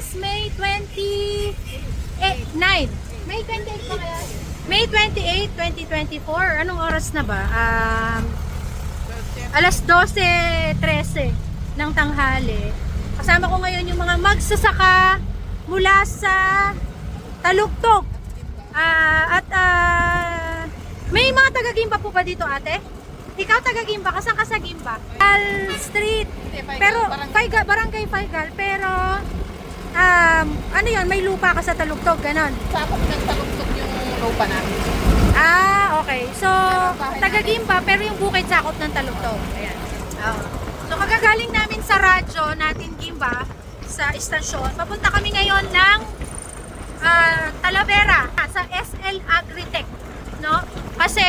bukas, May 28, 9. Eh, may 28? May 28, 2024. Anong oras na ba? Um, alas 12.13 ng tanghali. Kasama ko ngayon yung mga magsasaka mula sa Talugtog. Uh, ah, at uh, may mga taga-gimba po ba dito ate? Ikaw taga-gimba, kasan ka sa gimba? Gal Street. Pero, Faigal, barangay Faigal. Pero um, ano yon may lupa ka sa Talugtog, ganon. Sakop ng taluktok yung lupa namin. Ah, okay. So, taga Gimba, pero yung bukid sakop ng Talugtog. Ayan. Oo. So, kagagaling namin sa radyo natin Gimba, sa istasyon. Papunta kami ngayon ng ah, Talavera, sa SL Agritech. No? Kasi,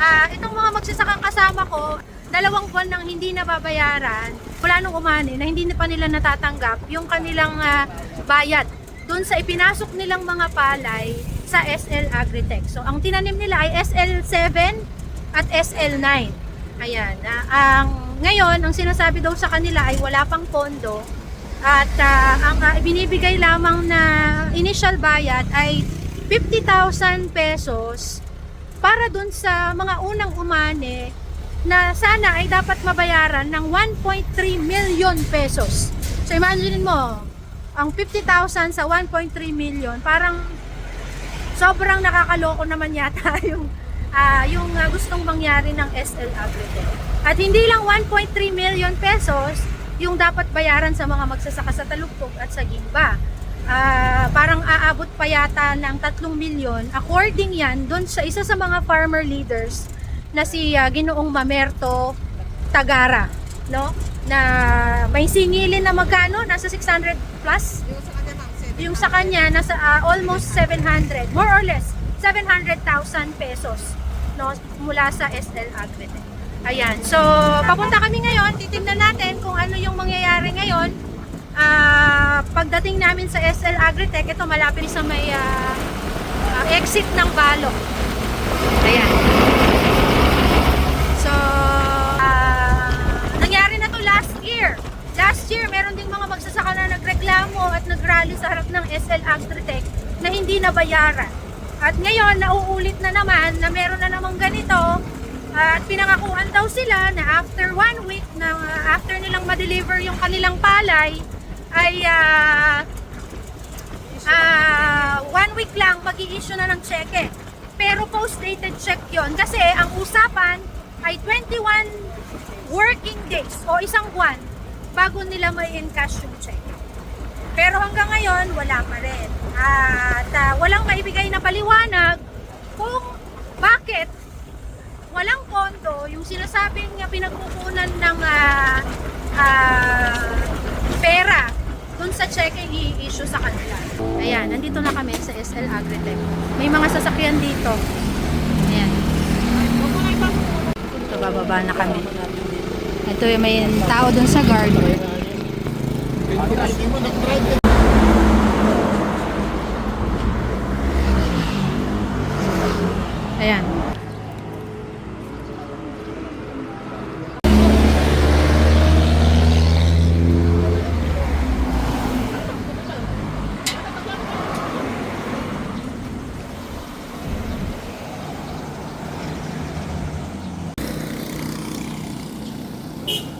ah, itong mga magsasakang kasama ko, dalawang buwan nang hindi nababayaran, wala nung umani, na hindi na pa nila natatanggap yung kanilang ah, bayad doon sa ipinasok nilang mga palay sa SL Agritech. So, ang tinanim nila ay SL7 at SL9. Ayan. ah, ang ngayon, ang sinasabi daw sa kanila ay wala pang pondo at ah, ang ah, binibigay lamang na initial bayad ay 50,000 pesos para dun sa mga unang umane na sana ay dapat mabayaran ng 1.3 million pesos. So imagine mo, ang 50,000 sa 1.3 million, parang sobrang nakakaloko naman yata yung ah, yung ah, gustong mangyari ng SL Agritech. At hindi lang 1.3 million pesos yung dapat bayaran sa mga magsasaka sa Talugtog at sa Gimba. Ah, parang aabot pa yata ng 3 milyon. According yan, doon sa isa sa mga farmer leaders na si ah, Ginoong Mamerto Tagara, no? Na may singilin na magkano? Nasa 600 plus? Yung sa kanya ma'am, seven. yung sa kanya nasa ah, almost 700 more or less 700,000 pesos no mula sa SL Agritech. Ayan. So, papunta kami ngayon. Titingnan natin kung ano yung mangyayari ngayon. Ah, pagdating namin sa SL Agritech, ito malapit sa may ah, ah, exit ng Balok. Ayan. Na hindi nabayaran. At ngayon, nauulit na naman na meron na namang ganito at pinangakuan daw sila na after one week na after nilang ma-deliver yung kanilang palay ay ah, ah, one week lang mag issue na ng cheque. Pero post-dated check yon kasi ang usapan ay 21 working days o isang buwan bago nila may encash yung check. Ngayon, wala pa rin. At ah, walang maibigay na paliwanag kung bakit walang pondo yung sinasabing uh, pinagkukunan ng ah, ah, pera dun sa cheque i-issue sa kanila. Ayan, nandito na kami sa SL Agritech. May mga sasakyan dito. Ayan. Ito, bababa na kami. Ito may tao dun sa guard. Ayan. Thank